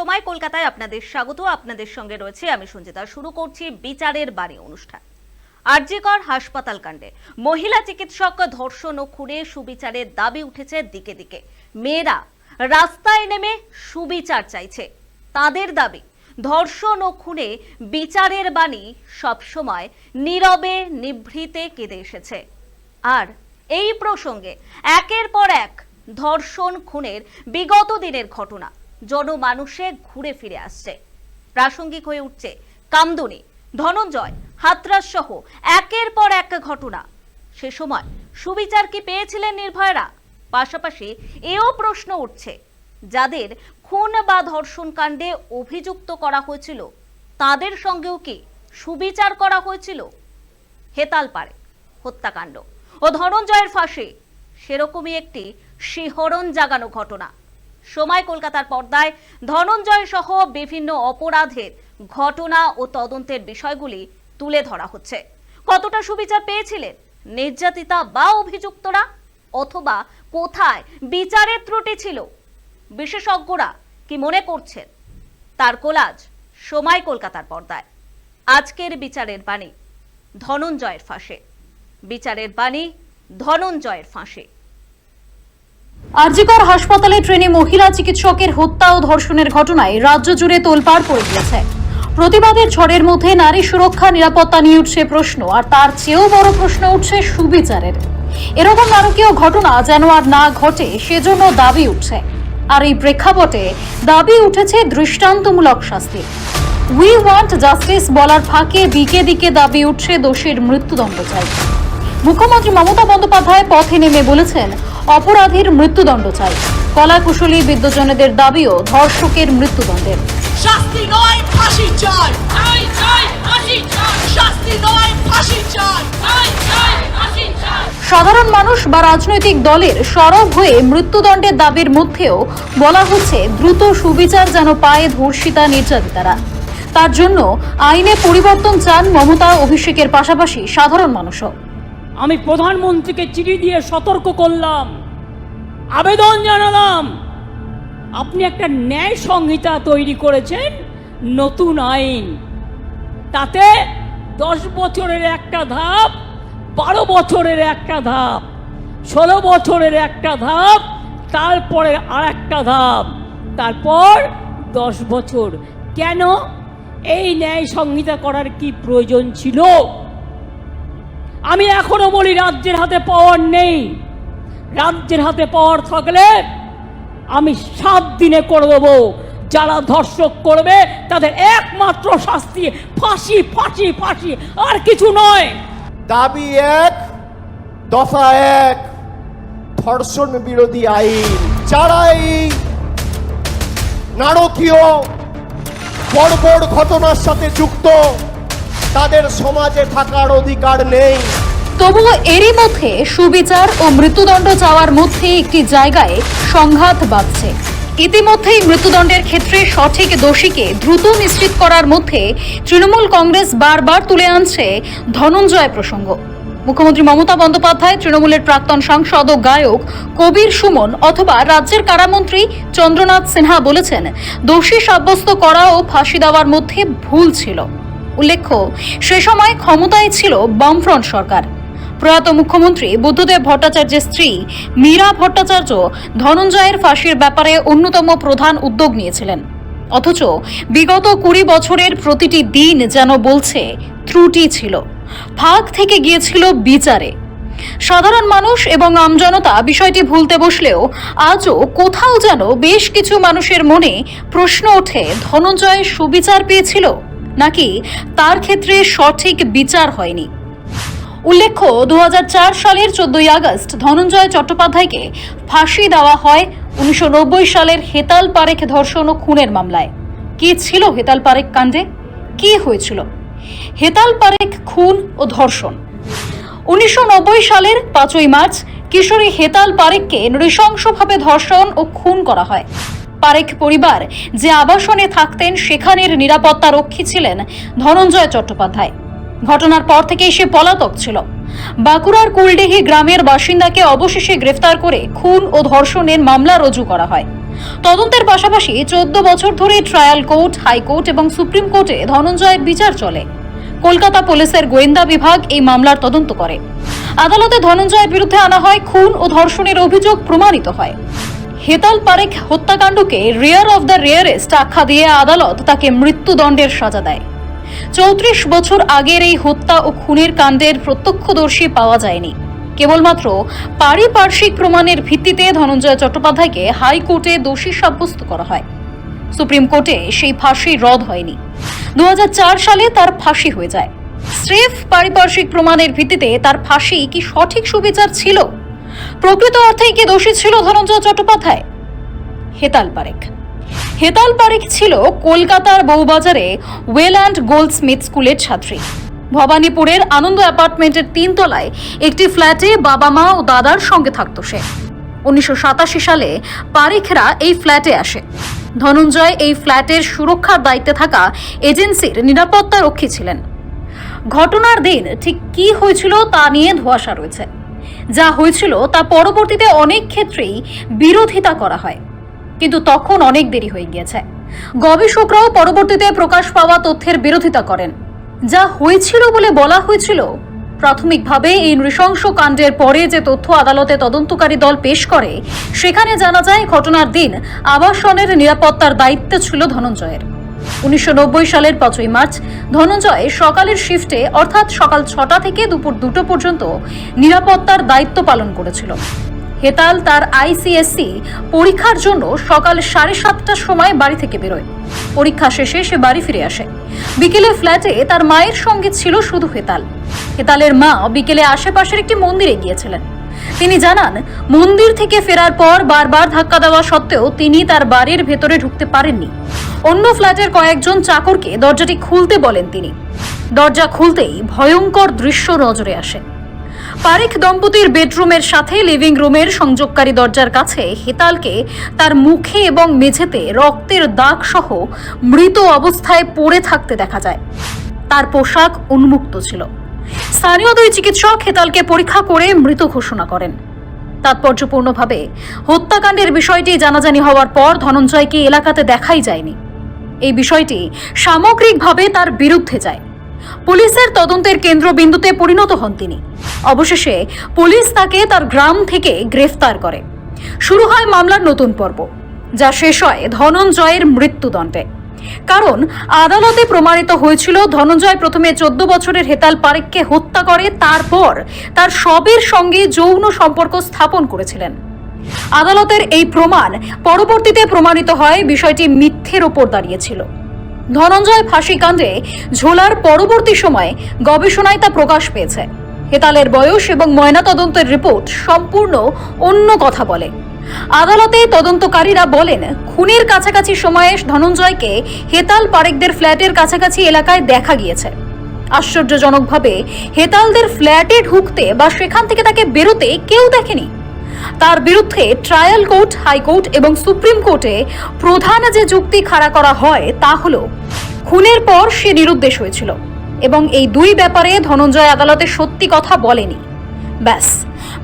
সময় কলকাতায় আপনাদের স্বাগত। আপনাদের সঙ্গে রয়েছে আমি সঞ্জিতা। শুরু করছি বিচারের বাড়ি অনুষ্ঠান। আরজিকর হাসপাতাল কাণ্ডে মহিলা চিকিৎসক, ধর্ষণ ও খুনে সুবিচারের দাবি উঠেছে দিকে দিকে। মেয়েরা রাস্তায় নেমে সুবিচার চাইছে। তাদের দাবি, ধর্ষণ ও খুনে বিচারের বাণী সবসময় নীরবে, নিভৃতে কেঁদে এসেছে। আর এই প্রসঙ্গে একের পর এক ধর্ষণ, খুনের বিগত দিনের ঘটনা। জনমানুষে ঘুরে ফিরে আসছে। প্রাসঙ্গিক হয়ে উঠছে কামদুনি, ধনঞ্জয় হাতরাস সহ একের পর এক ঘটনা। সে সময় সুবিচার কি পেয়েছিলেন নির্ভয়রা? পাশাপাশি এও প্রশ্ন উঠছে, যাদের খুন বা ধর্ষণ কাণ্ডে অভিযুক্ত করা হয়েছিল, তাদের সঙ্গেও কি সুবিচার করা হয়েছিল? হেতালপাড়ে হত্যাকাণ্ড ও ধনঞ্জয়ের ফাঁসি, সেরকমই একটি শিহরণ জাগানো ঘটনা। সময় কলকাতার পর্দায় ধনঞ্জয় সহ বিভিন্ন অপরাধের ঘটনা ও তদন্তের বিষয়গুলি তুলে ধরা হচ্ছে। কতটা সুবিচার পেয়েছিলেন নির্যাতিতা বা অভিযুক্তরা? অথবা কোথায় বিচারের ত্রুটি ছিল? বিশেষজ্ঞরা কি মনে করছেন? তার কোলাজ সময় কলকাতার পর্দায়। আজকের বিচারের বাণী, ধনঞ্জয়ের ফাঁসে। বিচারের বাণী, ধনঞ্জয়ের ফাঁসে। আরজিকর হাসপাতালে ট্রেনে মহিলা চিকিৎসকের হত্যা ও ধর্ষণের ঘটনায় রাজ্য জুড়ে তোলপাড় পড়ে গিয়েছে। প্রতিবাদের ঝড়ের মধ্যে নারী সুরক্ষা, নিরাপত্তা নিয়ে উঠছে প্রশ্ন, আর তার চেয়েও বড় প্রশ্ন উঠছে সুবিচারের। এরকম নারকীয় ঘটনা যেন আর না ঘটে, সেজন্য দাবি উঠছে। আর এই প্রেক্ষাপটে দাবি উঠেছে দৃষ্টান্তমূলক শাস্তি। উই ওয়ান্ট জাস্টিস বলার ফাঁকে দিকে দিকে দাবি উঠছে দোষীর মৃত্যুদণ্ড চাই। মুখ্যমন্ত্রী মমতা বন্দ্যোপাধ্যায় পথে নেমে বলেছেন অপরাধীর মৃত্যুদণ্ড চাই। কলা কুশলী বিদ্যজনেদের দাবিও ধর্ষকের মৃত্যুদণ্ডের। শাস্তি নয় ফাঁসি চাই। চাই চাই ফাঁসি চাই। শাস্তি নয় ফাঁসি চাই। চাই চাই ফাঁসি চাই। সাধারণ মানুষ বা রাজনৈতিক দলের সরব হয়ে মৃত্যুদণ্ডের দাবির মধ্যেও বলা হচ্ছে দ্রুত সুবিচার যেন পায় ধর্ষিতা নির্যাতিতারা। তার জন্য আইনে পরিবর্তন চান মমতা অভিষেকের পাশাপাশি সাধারণ মানুষও। আমি প্রধানমন্ত্রীকে চিঠি দিয়ে সতর্ক করলাম, আবেদন জানালাম। আপনি একটা ন্যায় সংহিতা তৈরি করেছেন, নতুন আইন। তাতে দশ বছরের একটা ধাপ, বারো বছরের একটা ধাপ, ষোলো বছরের একটা ধাপ, তারপরে আর একটা ধাপ, তারপর দশ বছর। কেন? এই ন্যায় সংহিতা করার কি প্রয়োজন ছিল? আমি এখনও বলি, রাজ্যের হাতে পাওয়ার নেই। রাজ্যের হাতে পাওয়ার থাকলে আমি সাত দিনে করে দেবো। যারা ধর্ষক করবে, তাদের একমাত্র শাস্তি ফাঁসি ফাঁসি ফাঁসি, আর কিছু নয়। দাবি এক, দফা এক, ধর্ষণ বিরোধী আইন। যারা এই নারকীয় বর্বর ঘটনার সাথে যুক্ত তাদের সমাজে থাকার অধিকার নেই। তবুও এরই মধ্যে সুবিচার ও মৃত্যুদণ্ড চাওয়ার মধ্যে একটি জায়গায় সংঘাত বাঁধছে। ইতিমধ্যেই মৃত্যুদণ্ডের ক্ষেত্রে সঠিক দোষীকে দ্রুত নিশ্চিত করার মধ্যে তৃণমূল কংগ্রেস বারবার তুলে আনছে ধনঞ্জয় প্রসঙ্গ। মুখ্যমন্ত্রী মমতা বন্দ্যোপাধ্যায়, তৃণমূলের প্রাক্তন সাংসদ ও গায়ক কবির সুমন অথবা রাজ্যের কারামন্ত্রী চন্দ্রনাথ সিনহা বলেছেন, দোষী সাব্যস্ত করা ও ফাঁসি দেওয়ার মধ্যে ভুল ছিল। উল্লেখ্য, সে সময় ক্ষমতায় ছিল বামফ্রন্ট সরকার। প্রয়াত মুখ্যমন্ত্রী বুদ্ধদেব ভট্টাচার্যের স্ত্রী মীরা ভট্টাচার্য ধনঞ্জয়ের ফাঁসির ব্যাপারে অন্যতম প্রধান উদ্যোগ নিয়েছিলেন। অথচ বিগত কুড়ি বছরের প্রতিটি দিন যেন বলছে, ত্রুটি ছিল। ফাঁক থেকে গিয়েছিল বিচারে। সাধারণ মানুষ এবং আমজনতা বিষয়টি ভুলতে বসলেও আজও কোথাও যেন বেশ কিছু মানুষের মনে প্রশ্ন ওঠে, ধনঞ্জয় সুবিচার পেয়েছিল? নাকি তার ক্ষেত্রে সঠিক বিচার হয়নি? উল্লেখ্য, দুহাজার চার সালের চোদ্দই আগস্ট ধনঞ্জয় চট্টোপাধ্যায়কে ফাঁসি দেওয়া হয় উনিশশো নব্বই সালের হেতাল পারেখ ধর্ষণ ও খুনের মামলায়। কি ছিল হেতাল পারেখ কাণ্ডে? কি হয়েছিল? হেতাল পারেখ খুন ও ধর্ষণ। উনিশশো নব্বই সালের পাঁচই মার্চ কিশোরী হেতাল পারেখকে নৃশংসভাবে ধর্ষণ ও খুন করা হয়। পারেখ পরিবার যে আবাসনে থাকতেন সেখানের নিরাপত্তা রক্ষী ছিলেন ধনঞ্জয় চট্টোপাধ্যায়। ঘটনার পর থেকেই সে পলাতক ছিল। বাঁকুড়ার কুলডিহি গ্রামের বাসিন্দাকে অবশেষে গ্রেফতার করে খুন ও ধর্ষণের মামলা রুজু করা হয়। তদন্তের পাশাপাশি চোদ্দ বছর ধরে ট্রায়াল কোর্ট, হাইকোর্ট এবং সুপ্রিম কোর্টে ধনঞ্জয়ের বিচার চলে। কলকাতা পুলিশের গোয়েন্দা বিভাগ এই মামলার তদন্ত করে। আদালতে ধনঞ্জয়ের বিরুদ্ধে আনা হয় খুন ও ধর্ষণের অভিযোগ প্রমাণিত হয়। হেতাল পারেখ হত্যাকাণ্ডকে রেয়ার অফ দ্য রেয়ারেস্ট আখ্যা দিয়ে আদালত তাকে মৃত্যুদণ্ডের সাজা দেয়। চৌত্রিশ বছর আগের এই হত্যা ও খুনের কাণ্ডের প্রত্যক্ষদর্শী পাওয়া যায়নি। কেবলমাত্র পারিপার্শ্বিক প্রমাণের ভিত্তিতে ধনঞ্জয় চট্টোপাধ্যায়কে হাইকোর্টে দোষী সাব্যস্ত করা হয়। সুপ্রিম কোর্টে সেই ফাঁসি রদ হয়নি। দু হাজার চার সালে তার ফাঁসি হয়ে যায়। স্রেফ পারিপার্শ্বিক প্রমাণের ভিত্তিতে তার ফাঁসি কি সঠিক সুবিচার ছিল? প্রকৃত অর্থেই কি দোষী ছিল ধনঞ্জয় চট্টোপাধ্যায়। হেতাল পারেখ হেতাল পারেখ ছিল কলকাতার বউবাজারে ওয়েল অ্যান্ড গোল্ড স্মিথ স্কুলের ছাত্রী। ভবানীপুরের আনন্দ অ্যাপার্টমেন্টের তিনতলায় একটি ফ্ল্যাটে বাবা মা ও দাদার সঙ্গে থাকতো সে। উনিশশো সাতাশি সালে পারেখরা এই ফ্ল্যাটে আসে। ধনঞ্জয় এই ফ্ল্যাটের সুরক্ষার দায়িত্বে থাকা এজেন্সির নিরাপত্তা রক্ষী ছিলেন। ঘটনার দিন ঠিক কি হয়েছিল তা নিয়ে ধোঁয়াশা রয়েছে। যা হয়েছিল তা পরবর্তীতে অনেক ক্ষেত্রেই বিরোধিতা করা হয়। কিন্তু তখন অনেক দেরি হয়ে গিয়েছে। গবেষকরাও পরবর্তীতে প্রকাশ পাওয়া তথ্যের বিরোধিতা করেন। যা হয়েছিল বলে বলা হয়েছিল, প্রাথমিকভাবে এই নৃশংস কাণ্ডের পরে যে তথ্য আদালতে তদন্তকারী দল পেশ করে, সেখানে জানা যায় ঘটনার দিন আবাসনের নিরাপত্তার দায়িত্ব ছিল ধনঞ্জয়ের। উনিশশো নব্বই সালের পাঁচই মার্চ, ধনঞ্জয় সকালের শিফটে অর্থাৎ সকাল ছটা থেকে দুপুর দুটো পর্যন্ত নিরাপত্তার দায়িত্ব পালন করেছিল। হেতাল তার আইসিএসসি পরীক্ষার জন্য সকাল সাড়ে সাতটার সময় বাড়ি থেকে বেরোয়। পরীক্ষা শেষে সে বাড়ি ফিরে আসে। বিকেলে ফ্ল্যাটে তার মায়ের সঙ্গে ছিল শুধু হেতাল। হেতালের মা বিকেলে আশেপাশের একটি মন্দিরে গিয়েছিলেন। তিনি জানান, মন্দির থেকে ফেরার পর বারবার ধাক্কা দেওয়া সত্ত্বেও তিনি তার বাড়ির ভেতরে ঢুকতে পারেননি। অন্য ফ্ল্যাটের কয়েকজন চাকরকে দরজাটি খুলতে বলেন তিনি। দরজা খুলতেই ভয়ঙ্কর দৃশ্য নজরে আসে। পারেখ দম্পতির বেডরুমের সাথে লিভিং রুমের সংযোগকারী দরজার কাছে হেতালকে তার মুখে এবং মেঝেতে রক্তের দাগ সহ মৃত অবস্থায় পড়ে থাকতে দেখা যায়। তার পোশাক উন্মুক্ত ছিল। স্থানীয় দুই চিকিৎসক হেতালকে পরীক্ষা করে মৃত ঘোষণা করেন। তাৎপর্যপূর্ণভাবে হত্যাকাণ্ডের বিষয়টি জানাজানি হওয়ার পর ধনঞ্জয়কে এলাকাতে দেখাই যায়নি। এই বিষয়টি সামগ্রিকভাবে তার বিরুদ্ধে যায়। পুলিশের তদন্তের কেন্দ্রবিন্দুতে পরিণত হন তিনি। অবশেষে পুলিশ তাকে তার গ্রাম থেকে গ্রেফতার করে। শুরু হয় মামলার নতুন পর্ব, যা শেষ হয় ধনঞ্জয়ের মৃত্যুদণ্ডে। কারণ আদালতে প্রমাণিত হয়েছিল ধনঞ্জয় প্রথমে চোদ্দ বছরের হেতাল পারেককে হত্যা করে, তারপর তার সবের সঙ্গে যৌন সম্পর্ক স্থাপন করেছিলেন। আদালতের এই প্রমাণ পরবর্তীতে প্রমাণিত হয় বিষয়টি মিথ্যের ওপর দাঁড়িয়েছিল। ধনঞ্জয় ফাঁসি কাণ্ডে ঝোলার পরবর্তী সময়ে গবেষণায় তা প্রকাশ পেয়েছে। হেতালের বয়স এবং ময়নাতদন্তের রিপোর্ট সম্পূর্ণ অন্য কথা বলে। আদালতে তদন্তকারীরা বলেন, খুনের কাছাকাছি সময়ে ধনঞ্জয়কে হেতাল পারেকদের ফ্ল্যাটের কাছাকাছি এলাকায় দেখা গিয়েছে। আশ্চর্যজনকভাবে, হেতালদের ফ্ল্যাটে ঢুকতে বা সেখান থেকে তাকে বেরোতে কেউ দেখেনি। তার বিরুদ্ধে ট্রায়াল কোর্ট, হাইকোর্ট এবং সুপ্রিম কোর্টে প্রধান যে যুক্তি খাড়া করা হয় তা হল, খুনের পর সে নিরুদ্দেশ হয়েছিল এবং এই দুই ব্যাপারে ধনঞ্জয় আদালতে সত্যি কথা বলেনি। ব্যাস,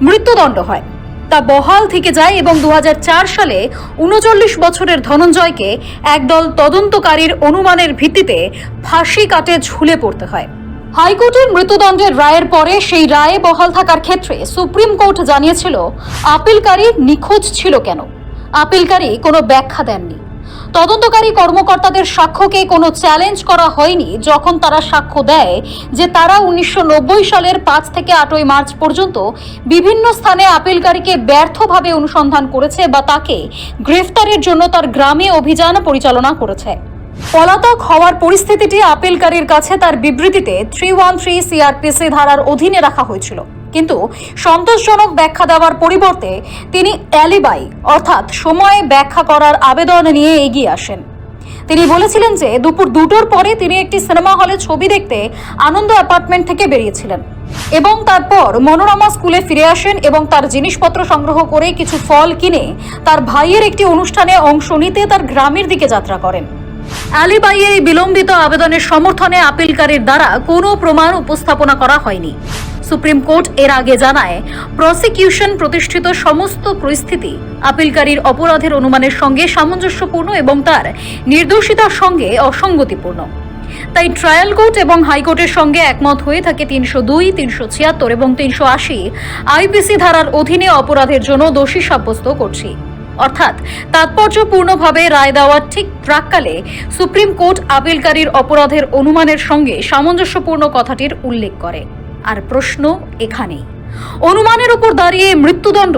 মৃত্যুদণ্ড হয়। তা বহাল থেকে যায় এবং দু হাজার চার সালে উনচল্লিশ বছরের ধনঞ্জয়কে একদল তদন্তকারীর অনুমানের ভিত্তিতে ফাঁসি কাটে ঝুলে পড়তে হয়। হাইকোর্টের মৃত্যুদণ্ডের রায়ের পরে সেই রায়ে বহাল থাকার ক্ষেত্রে সুপ্রিম কোর্ট জানিয়েছিল, আপিলকারী নিখোঁজ ছিল কেন? আপিলকারী কোনো ব্যাখ্যা দেননি। তদন্তকারী কর্মকর্তাদের সাক্ষ্যকে কোনো চ্যালেঞ্জ করা হয়নি যখন তারা সাক্ষ্য দেয় যে তারা উনিশশো নব্বই সালের পাঁচ থেকে আটই মার্চ পর্যন্ত বিভিন্ন স্থানে আপিলকারীকে ব্যর্থভাবে অনুসন্ধান করেছে বা তাকে গ্রেফতারের জন্য তার গ্রামে অভিযান পরিচালনা করেছে। পলাতক হওয়ার পরিস্থিতিটি আপিলকারীর কাছে তার বিবৃতিতে থ্রি ওয়ান থ্রি সিআরপিসি ধারার অধীনে রাখা হয়েছিল। কিন্তু সন্তোষজনক ব্যাখ্যা দেওয়ার পরিবর্তে তিনি অ্যালিবাই, অর্থাৎ সময় ব্যাখ্যা করার আবেদন নিয়ে এগিয়ে আসেন। তিনি বলেছিলেন যে দুপুর দুটোর পরে তিনি একটি সিনেমা হলে ছবি দেখতে আনন্দ অ্যাপার্টমেন্ট থেকে বেরিয়েছিলেন এবং তারপর মনোরমা স্কুলে ফিরে আসেন এবং তার জিনিসপত্র সংগ্রহ করে কিছু ফল কিনে তার ভাইয়ের একটি অনুষ্ঠানে অংশ নিতে তার গ্রামের দিকে যাত্রা করেন। আলিবাইয়ের এই বিলম্বিত আবেদনের সমর্থনে আপিলকারীর দ্বারা কোনো প্রমাণ উপস্থাপনা করা হয়নি। সুপ্রিম কোর্ট এর আগে জানায়, প্রসিকিউশন প্রতিষ্ঠিত সমস্ত পরিস্থিতি আপিলকারীর অপরাধের অনুমানের সঙ্গে সামঞ্জস্যপূর্ণ এবং তার নির্দোষিতার সঙ্গে অসঙ্গতিপূর্ণ। তাই ট্রায়াল কোর্ট এবং হাইকোর্টের সঙ্গে একমত হয়ে থাকে তিনশো দুই, তিনশো ছিয়াত্তর এবং তিনশো আশি আইপিসি ধারার অধীনে অপরাধের জন্য দোষী সাব্যস্ত করছি। অর্থাৎ তাৎপর্যপূর্ণভাবে রায় দেওয়ার ঠিক প্রাককালে সুপ্রিম কোর্ট আপিলকারীর অপরাধের অনুমানের সঙ্গে সামঞ্জস্যপূর্ণ কথাটির উল্লেখ করে। আর প্রশ্ন এখানেই। অনুমানের উপর দাঁড়িয়ে মৃত্যুদণ্ড।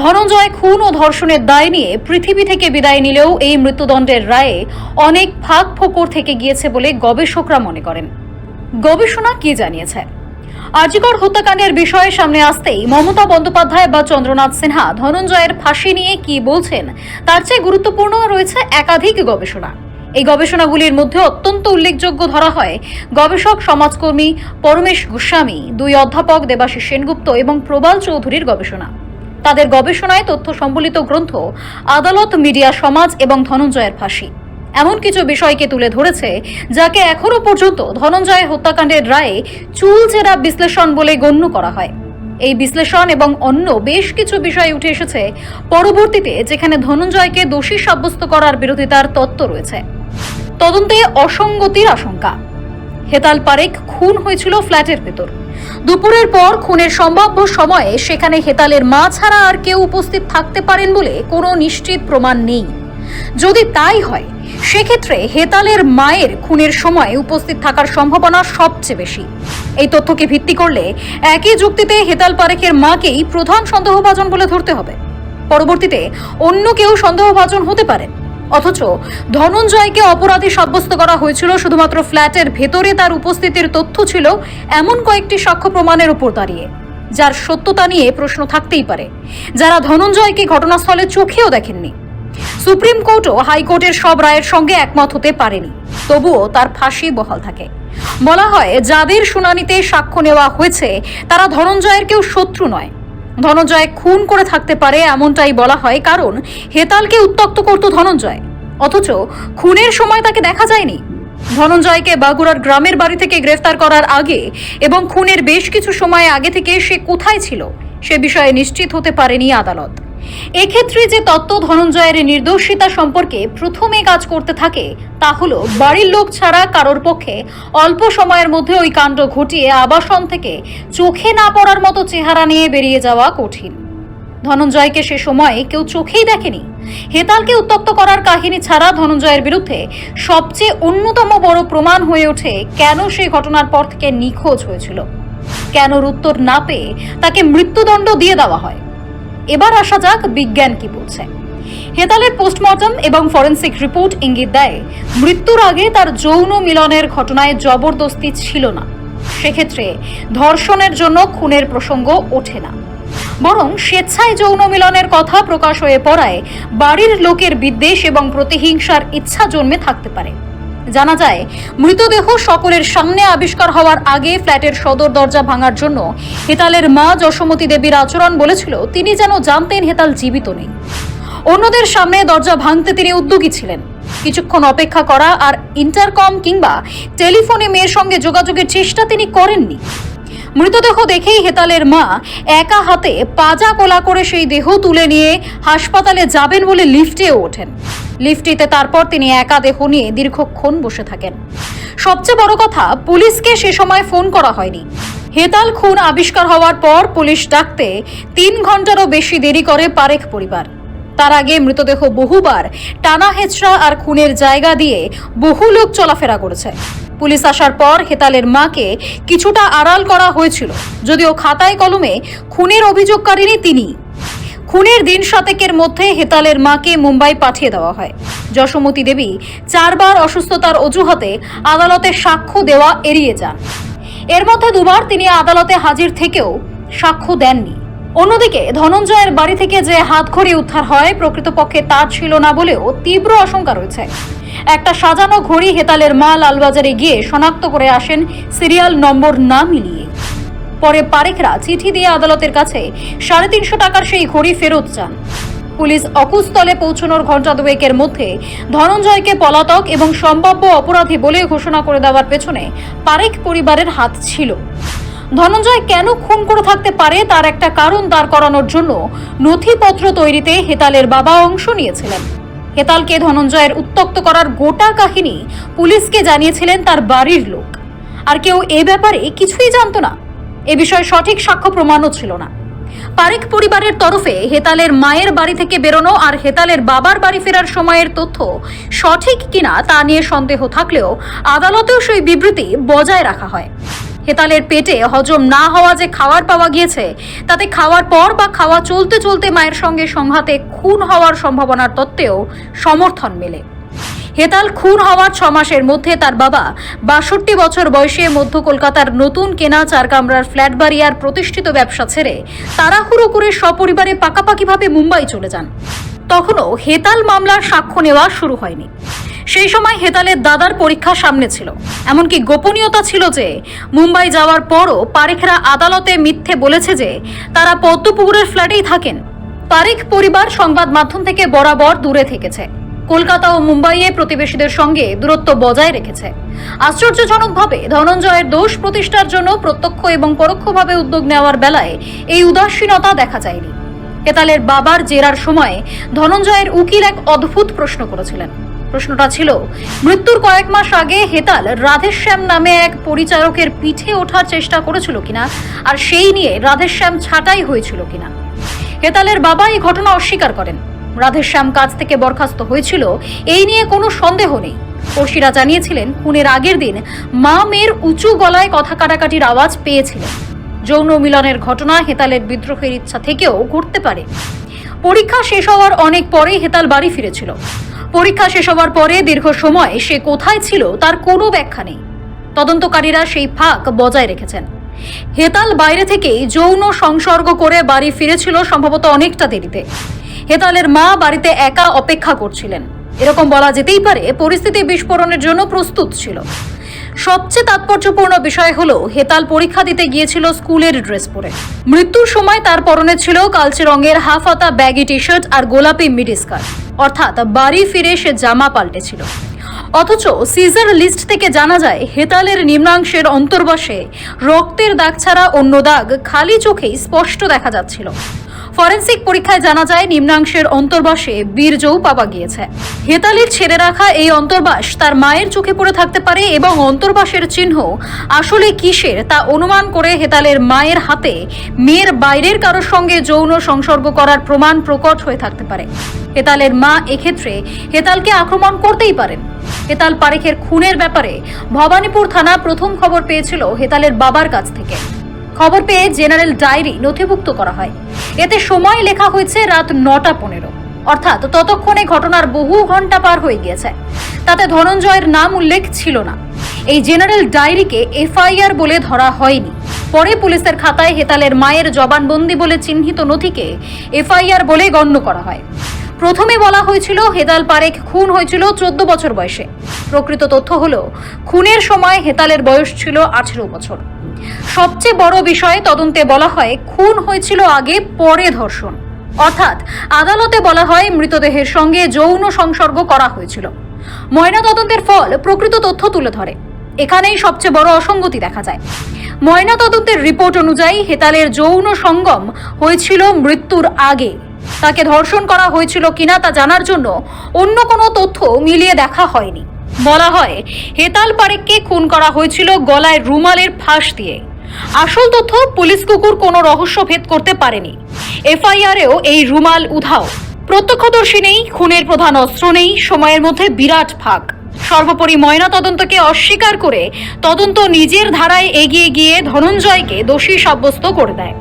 ধনঞ্জয় খুন ও ধর্ষণের দায় নিয়ে পৃথিবী থেকে বিদায় নিলেও এই মৃত্যুদণ্ডের রায়ে অনেক ফাঁক ফোকর থেকে গিয়েছে বলে গবেষকরা মনে করেন। গবেষণা কি জানিয়েছে? আরজিকর হত্যাকাণ্ডের বিষয়ে সামনে আসতেই মমতা বন্দ্যোপাধ্যায় বা চন্দ্রনাথ সিনহা ধনঞ্জয়ের ফাঁসি নিয়ে কি বলছেন, তার চেয়ে গুরুত্বপূর্ণ রয়েছে একাধিক গবেষণা। এই গবেষণাগুলির মধ্যে অত্যন্ত উল্লেখযোগ্য ধরা হয়। গবেষক, সমাজকর্মী পরমেশ গোস্বামী, দুই অধ্যাপক দেবাশিস সেনগুপ্ত এবং প্রবাল চৌধুরীর গবেষণা। তাদের গবেষণায় তথ্য সম্বলিত গ্রন্থ আদালত, মিডিয়া সমাজ এবং ধনঞ্জয়ের ফাঁসি। এমন কিছু বিষয়কে তুলে ধরেছে, যাকে এখনও পর্যন্ত ধনঞ্জয় হত্যাকাণ্ডের রায়ে চুলচেরা বিশ্লেষণ বলে গণ্য করা হয়। এই বিশ্লেষণ এবং অন্য বেশ কিছু বিষয় উঠে এসেছে। পরবর্তীতে, যেখানে ধনঞ্জয়কে দোষী সাব্যস্ত করার বিরোধিতার তত্ত্ব রয়েছে। তদন্তে অসঙ্গতির আশঙ্কা। হেতাল পারেক খুন হয়েছিল ফ্ল্যাটের ভেতর। দুপুরের পর খুনের সম্ভাব্য সময়ে সেখানে হেতালের মা ছাড়া আর কেউ উপস্থিত থাকতে পারেন বলে কোনো নিশ্চিত প্রমাণ নেই। যদি তাই হয়, সেক্ষেত্রে হেতালের মায়ের খুনের সময় উপস্থিত থাকার সম্ভাবনা সবচেয়ে বেশি। এই তথ্যকে ভিত্তি করলে একই যুক্তিতে হেতাল পারেকের মাকেই প্রধান সন্দেহভাজন বলে ধরতে হবে। পরবর্তীতে অন্য কেউ সন্দেহভাজন হতে পারেন। অথচ ধনঞ্জয়কে অপরাধী সাব্যস্ত করা হয়েছিল শুধুমাত্র ফ্ল্যাটের ভেতরে, তার উপস্থিতির তথ্য ছিল এমন কয়েকটি সাক্ষ্য প্রমাণের উপর দাঁড়িয়ে, যার সত্যতা নিয়ে প্রশ্ন থাকতেই পারে। যারা ধনঞ্জয়কে ঘটনাস্থলে চোখেও দেখেননি, সুপ্রিম কোর্টও হাইকোর্টের সব রায়ের সঙ্গে একমত হতে পারেনি, তবুও তার ফাঁসি বহাল থাকে। বলা হয়, যাদের শুনানিতে সাক্ষ্য নেওয়া হয়েছে, তারা ধনঞ্জয়ের কেউ শত্রু নয়। ধনঞ্জয় খুন করে থাকতে পারে এমনটাই বলা হয়, কারণ হেতালকে উত্তক্ত করত ধনঞ্জয়। অথচ খুনের সময় তাকে দেখা যায়নি। ধনঞ্জয়কে বাগুড়ার গ্রামের বাড়ি থেকে গ্রেফতার করার আগে এবং খুনের বেশ কিছু সময় আগে থেকে সে কোথায় ছিল, সে বিষয়ে নিশ্চিত হতে পারেনি আদালত। এক্ষেত্রে যে তত্ত্ব ধনঞ্জয়ের নির্দোষিতা সম্পর্কে প্রথমে কাজ করতে থাকে, তা হলো বাড়ির লোক ছাড়া কারোর পক্ষে অল্প সময়ের মধ্যে ওই কাণ্ড ঘটিয়ে আবাসন থেকে চোখে না পড়ার মতো চেহারা নিয়ে বেরিয়ে যাওয়া কঠিন। ধনঞ্জয়কে সে সময়ে কেউ চোখেই দেখেনি। হেতালকে উত্তপ্ত করার কাহিনী ছাড়া ধনঞ্জয়ের বিরুদ্ধে সবচেয়ে অন্যতম বড় প্রমাণ হয়ে ওঠে কেন সেই ঘটনার পর থেকে নিখোঁজ হয়েছিল। কেনর উত্তর না পেয়ে তাকে মৃত্যুদণ্ড দিয়ে দেওয়া হয়। এবার আসা যাক বিজ্ঞান কি বলছে। হেতালের পোস্টমর্টম এবং ফরেন্সিক রিপোর্ট ইঙ্গিত দেয়, মৃত্যুর আগে তার যৌন মিলনের ঘটনায় জবরদস্তি ছিল না। সেক্ষেত্রে ধর্ষণের জন্য খুনের প্রসঙ্গ ওঠে না। বরং স্বেচ্ছায় যৌন মিলনের কথা প্রকাশ হয়ে পড়ায় বাড়ির লোকের বিদ্বেষ এবং প্রতিহিংসার ইচ্ছা জন্মে থাকতে পারে। জানা যায়, মৃতদেহ সকলের সামনে আবিষ্কার হওয়ার আগে ফ্ল্যাটের সদর দরজা ভাঙার জন্য হেতালের মা যশোমতী দেবীর আচরণ বলেছিল, তিনি যেন জানতেন হেতাল জীবিত নেই। অন্যদের সামনে দরজা ভাঙতে তিনি উদ্যোগী ছিলেন। কিছুক্ষণ অপেক্ষা করা আর ইন্টারকম কিংবা টেলিফোনে মেয়ের সঙ্গে যোগাযোগের চেষ্টা তিনি করেননি। মৃতদেহ দেখেই হেতালের মা একা হাতে পাজা কোলা করে সেই দেহ তুলে নিয়ে হাসপাতালে যাবেন বলে লিফটেও ওঠেন। লিফটিতে তারপর তিনি একা দেহ নিয়ে দীর্ঘক্ষণ বসে থাকেন। সবচেয়ে বড় কথা, পুলিশকে সে সময় ফোন করা হয়নি। হেতাল খুন আবিষ্কার হওয়ার পর পুলিশ ডাকতে তিন ঘন্টারও বেশি দেরি করে পারেখ পরিবার। তার আগে মৃতদেহ বহুবার টানা হেঁচড়া আর খুনের জায়গা দিয়ে বহু লোক চলাফেরা করেছে। পুলিশ আসার পর হেতালের মাকে কিছুটা আড়াল করা হয়েছিল, যদিও খাতায় কলমে খুনের অভিযোগকারিনী তিনি। খুনের দিন শতেকের মধ্যে হেতালের মাকে মুম্বাই পাঠিয়ে দেওয়া হয়। যশোমতী দেবী চারবার অসুস্থতার অজুহাতে আদালতে সাক্ষ্য দেওয়া এড়িয়ে যান। এর মধ্যে দুবার তিনি আদালতে হাজির থেকেও সাক্ষ্য দেননি। অন্যদিকে ধনঞ্জয়ের বাড়ি থেকে যে হাতঘড়ি উদ্ধার হয়, প্রকৃতপক্ষে তার ছিল না বলেও তীব্র আশঙ্কা রয়েছে। একটা সাজানো ঘড়ি হেতালের মা লালবাজারে গিয়ে শনাক্ত করে আসেন সিরিয়াল নম্বর না মিলিয়ে। পরে পারেখরা চিঠি দিয়ে আদালতের কাছে সাড়ে তিনশো টাকার সেই ঘড়ি ফেরত চান। পুলিশ অকুস্থলে পৌঁছানোর ঘণ্টা দুয়েকের মধ্যে ধনঞ্জয়কে পলাতক এবং সম্ভাব্য অপরাধী বলে ঘোষণা করে দেওয়ার পেছনে পারেখ পরিবারের হাত ছিল। ধনঞ্জয় কেন খুন করে থাকতে পারে তার একটা কারণ দাঁড় করানোর জন্য নথিপত্র তৈরিতে হেতালের বাবা অংশ নিয়েছিলেন। হেতালকে ধনঞ্জয়ের উত্তক্ত করার গোটা কাহিনী পুলিশকে জানিয়েছিলেন তার বাড়ির লোক। আর কেউ এ ব্যাপারে কিছুই জানতো না। এ বিষয়ে সঠিক সাক্ষ্য প্রমাণও ছিল না। পারিক পরিবারের তরফে হেতালের মায়ের বাড়ি থেকে বেরোনো আর হেতালের বাবার বাড়ি ফেরার সময়ের তথ্য সঠিক কিনা তা নিয়ে সন্দেহ থাকলেও আদালতেও সেই বিবৃতি বজায় রাখা হয়। হেতালের পেটে হজম না হওয়া যে খাবার পাওয়া গিয়েছে, তাতে খাওয়ার পর বা খাওয়া চলতে চলতে মায়ের সঙ্গে সংঘাতে খুন হওয়ার সম্ভাবনার তত্ত্বেও সমর্থন মেলে। হেতাল খুন হওয়ার ছ মাসের মধ্যে তার বাবা বাষট্টি বছর বয়সে মধ্য কলকাতার নতুন কেনা চার কামরার ফ্ল্যাট বাড়ি আর প্রতিষ্ঠিত ব্যবসা ছেড়ে তাড়াহুড়ো করে সপরিবারে পাকাপাকিভাবে মুম্বাই চলে যান। তখনও হেতাল মামলার সাক্ষ্য নেওয়া শুরু হয়নি। সেই সময় হেতালের দাদার পরীক্ষা সামনে ছিল। এমনকি গোপনীয়তা ছিল যে, মুম্বাই যাওয়ার পরও পারেখরা আদালতে মিথ্যে বলেছে যে, তারা পদ্মপুকুরের ফ্ল্যাটেই থাকেন। পারেখ পরিবার সংবাদ মাধ্যম থেকে বরাবর দূরে থেকেছে। কলকাতা ও মুম্বাইয়ে প্রতিবেশীদের সঙ্গে দূরত্ব বজায় রেখেছে। আশ্চর্যজনকভাবে ধনঞ্জয়ের দোষ প্রতিষ্ঠার জন্য প্রত্যক্ষ এবং পরোক্ষভাবে উদ্যোগ নেওয়ার বেলায় এই উদাসীনতা দেখা যায়নি। হেতালের বাবার জেরার সময় ধনঞ্জয়ের উকিল এক অদ্ভুত প্রশ্ন করেছিলেন। প্রশ্নটা ছিল, মৃত্যুর কয়েক মাস আগে হেতাল রাধেশ্যাম নামে এক পরিচারকের পিঠে ওঠার চেষ্টা করেছিল কিনা, আর সেই নিয়ে রাধেশ্যাম ছাঁটাই হয়েছিল কিনা। হেতালের বাবা এই ঘটনা অস্বীকার করেন। রাধেশ্যাম কাজ থেকে বরখাস্ত হয়েছিল, এই নিয়ে কোনো সন্দেহ নেই। ওসিরা জানিয়েছিলেন, খুনের আগের দিন মা মেয়ের উঁচু গলায় কথা কাটাকাটির আওয়াজ পেয়েছিলেন। যৌন মিলনের ঘটনা হেতালের বিদ্রোহের ইচ্ছা থেকেও ঘটতে পারে। পরীক্ষা শেষ হওয়ার অনেক পরে হেতাল বাড়ি ফিরেছিল। পরীক্ষা শেষ হওয়ার পরে দীর্ঘ সময় সে কোথায় ছিল তার কোনো ব্যাখ্যা নেই। তদন্তকারীরা সেই ফাঁক বজায় রেখেছেন। হেতাল বাইরে থেকেই যৌন সংসর্গ করে বাড়ি ফিরেছিল সম্ভবত অনেকটা দেরিতে। হেতালের মা বাড়িতে একা অপেক্ষা করছিলেন। এরকম বলা যেতেই পারে, পরিস্থিতি বিস্ফোরণের জন্য প্রস্তুত ছিল। সবচেয়ে তাৎপর্যপূর্ণ বিষয় হলো, হেতাল পরীক্ষা দিতে গিয়েছিল স্কুলের ড্রেস পরে। মৃত্যুর সময় তার পরনে ছিল কালচে রঙের হাফ হাতা ব্যাগি টি শার্ট আর গোলাপি মিডি স্কার্ট অর্থাৎ বাড়ি ফিরে সে জামা পাল্টেছিল অথচ সিজার লিস্ট থেকে জানা যায়, হেতালের নিম্নাংশের অন্তর্বাসে রক্তের দাগ ছাড়া অন্য দাগ খালি চোখেই স্পষ্ট দেখা যাচ্ছিল। ফরেন্সিক পরীক্ষায় জানা যায়, নিম্নাংশের অন্তর্বাসে বীর্যও পাওয়া গিয়েছে। হেতালির ছেড়ে রাখা এই অন্তর্বাস তার মায়ের চোখে পড়ে থাকতে পারে এবং অন্তর্বাসের চিহ্ন আসলে কিসের তা অনুমান করে হেতালের মায়ের হাতে মেয়ের বাইরের কারোর সঙ্গে যৌন সংসর্গ করার প্রমাণ প্রকট হয়ে থাকতে পারে। হেতালের মা এক্ষেত্রে হেতালকে আক্রমণ করতেই পারেন। হেতাল পারেখের খুনের ব্যাপারে ভবানীপুর থানা প্রথম খবর পেয়েছিল হেতালের বাবার কাছ থেকে। খবর পেয়ে জেনারেল ডায়েরি নথিভুক্ত করা হয়। এতে সময় লেখা হয়েছে রাত নটা পনেরো। অর্থাৎ ততক্ষণে ঘটনার বহু ঘণ্টা পার হয়ে গিয়েছে। তাতে ধনঞ্জয়ের নাম উল্লেখ ছিল না। এই জেনারেল ডায়েরিকে এফআইআর বলে ধরা হয়নি। পরে পুলিশের খাতায় হেতালের মায়ের জবানবন্দি বলে চিহ্নিত নথিকে এফআইআর বলে গণ্য করা হয়। প্রথমে বলা হয়েছিল, হেতাল পারেখ খুন হয়েছিল চোদ্দ বছর বয়সে। প্রকৃত তথ্য হল, খুনের সময় হেতালের বয়স ছিল আঠেরো বছর। সবচেয়ে বড় বিষয়ে তদন্তে বলা হয়, খুন হয়েছিল আগে, পরে ধর্ষণ। অর্থাৎ, আদালতে বলা হয়, মৃতদেহের সঙ্গে যৌন সংসর্গ করা হয়েছিল। ময়না তদন্তের ফল প্রকৃত তথ্য তুলে ধরে। এখানেই সবচেয়ে বড় অসঙ্গতি দেখা যায়। ময়না তদন্তের রিপোর্ট অনুযায়ী হেতালের যৌন সঙ্গম হয়েছিল মৃত্যুর আগে। তাকে ধর্ষণ করা হয়েছিল কিনা তা জানার জন্য অন্য কোনো তথ্য মিলিয়ে দেখা হয়নি। বলা হয়, হেতাল পারেককে খুন করা হয়েছিল গলায় রুমালের ফাঁস দিয়ে। আসল তথ্য পুলিশ কুকুর কোনো রহস্য ভেদ করতে পারেনি। এফআইআরেও এই রুমাল উধাও। প্রত্যক্ষদর্শী নেই, খুনের প্রধান অস্ত্র নেই, সময়ের মধ্যে বিরাট ফাঁক। সর্বোপরি ময়না তদন্তকে অস্বীকার করে তদন্ত নিজের ধারায় এগিয়ে গিয়ে ধনঞ্জয়কে দোষী সাব্যস্ত করে দেয়।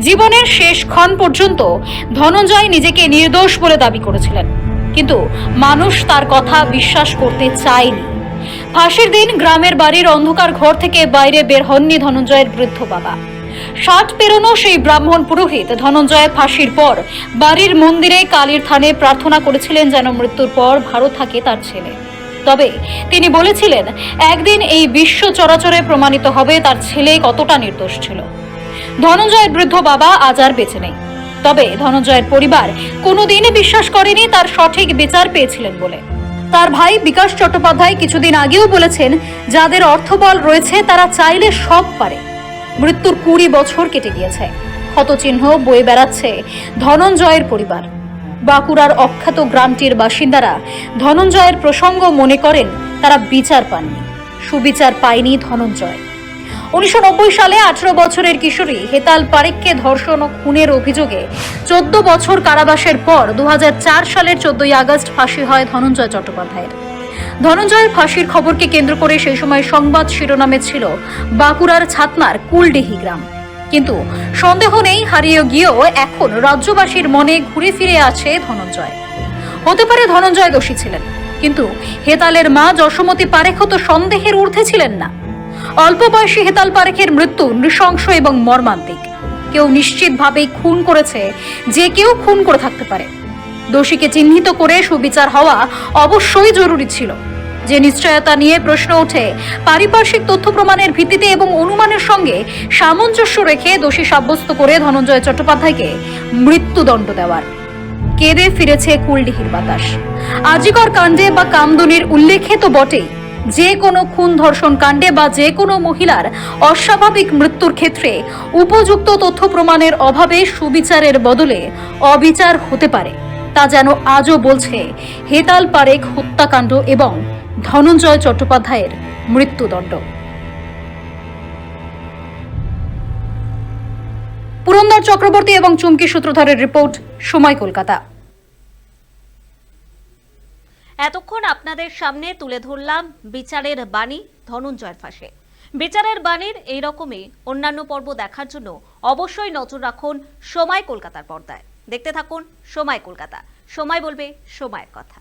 জীবনের শেষ ক্ষণ পর্যন্ত ধনঞ্জয় নিজেকে নির্দোষ বলে দাবি করেছিলেন। কিন্তু মানুষ তার কথা বিশ্বাস করতে চায়নি। ফাঁসির দিন গ্রামের বাড়ির অন্ধকার ঘর থেকে বাইরে বের হননি ধনঞ্জয়ের বৃদ্ধ বাবা। ষাট পেরোনো সেই ব্রাহ্মণ পুরোহিত ধনঞ্জয় ফাঁসির পর বাড়ির মন্দিরে কালীর থানে প্রার্থনা করেছিলেন যেন মৃত্যুর পর ভালো থাকে তার ছেলে। তবে তিনি বলেছিলেন, একদিন এই বিশ্ব চরাচরে প্রমাণিত হবে তার ছেলে কতটা নির্দোষ ছিল। ধনঞ্জয়ের বৃদ্ধ বাবা আজ আর বেঁচে নেই। তবে ধনঞ্জয়ের পরিবার কোনোদিনই বিশ্বাস করেনি তার সঠিক বিচার পেয়েছিলেন বলে। তার ভাই বিকাশ চট্টোপাধ্যায় কিছুদিন আগেও বলেছেন, যাদের অর্থবল রয়েছে তারা চাইলে সব পারে। মৃত্যুর কুড়ি বছর কেটে গিয়েছে। ক্ষতচিহ্ন বয়ে বেড়াচ্ছে ধনঞ্জয়ের পরিবার। বাঁকুড়ার অখ্যাত গ্রামটির বাসিন্দারা ধনঞ্জয়ের প্রসঙ্গ মনে করেন, তারা বিচার পাননি। সুবিচার পায়নি ধনঞ্জয়। উনিশশো নব্বই সালে আঠারো বছরের কিশোরী হেতাল পারেককে ধর্ষণ ও খুনের অভিযোগে চোদ্দ বছর কারাবাসের পর দু সালের চোদ্দই আগস্ট ফাঁসি হয় ধনঞ্জয় চট্টোপাধ্যায়ের। ধনঞ্জয়ের ফাঁসির খবরকে কেন্দ্র করে সেই সময় সংবাদ শিরোনামে ছিল বাঁকুড়ার ছাতনার কুলডিহি গ্রাম। কিন্তু সন্দেহ নেই, হারিয়ে গিয়েও এখন রাজ্যবাসীর মনে ঘুরে ফিরে আছে ধনঞ্জয়। হতে পারে ধনঞ্জয় দোষী ছিলেন, কিন্তু হেতালের মা যশোমতী পারেখ তো সন্দেহের ঊর্ধ্বে ছিলেন না। অল্প বয়সী হেতাল পারেখের মৃত্যু নৃশংস এবং মর্মান্তিক। কেউ নিশ্চিতভাবেই খুন করেছে, যে কেউ খুন করে থাকতে পারে। দোষীকে চিহ্নিত করে সুবিচার হওয়া অবশ্যই জরুরি ছিল। যে নিশ্চয়তা নিয়ে প্রশ্ন ওঠে, পারিপার্শ্বিক তথ্য প্রমাণের ভিত্তিতে এবং অনুমানের সঙ্গে সামঞ্জস্য রেখে দোষী সাব্যস্ত করে ধনঞ্জয় চট্টোপাধ্যায়কে মৃত্যুদণ্ড দেওয়ার। কেঁদে ফিরেছে কুলডিহির বাতাস। আজিকর কাণ্ডে বা কামদুনির উল্লেখে তো বটেই। যে কোনো খুন ধর্ষণ কাণ্ডে বা যে কোনো মহিলার অস্বাভাবিক মৃত্যুর ক্ষেত্রে উপযুক্ত তথ্য প্রমাণের অভাবে সুবিচারের বদলে অবিচার হতে পারে। তা যেন আজও বলছে হেতাল পারেক হত্যাকাণ্ড এবং ধনঞ্জয় চট্টোপাধ্যায়ের মৃত্যুদণ্ড। পুরন্দর চক্রবর্তী এবং চুমকি সূত্রধরের রিপোর্ট সময় কলকাতা। এতক্ষণ আপনাদের সামনে তুলে ধরলাম বিচারের বাণী ধনঞ্জয়ের ফাঁসে। বিচারের বাণীর এই রকমই অন্যান্য পর্ব দেখার জন্য অবশ্যই নজর রাখুন সময় কলকাতার পর্দায়। দেখতে থাকুন সময় কলকাতা। সময় বলবে সময়ের কথা।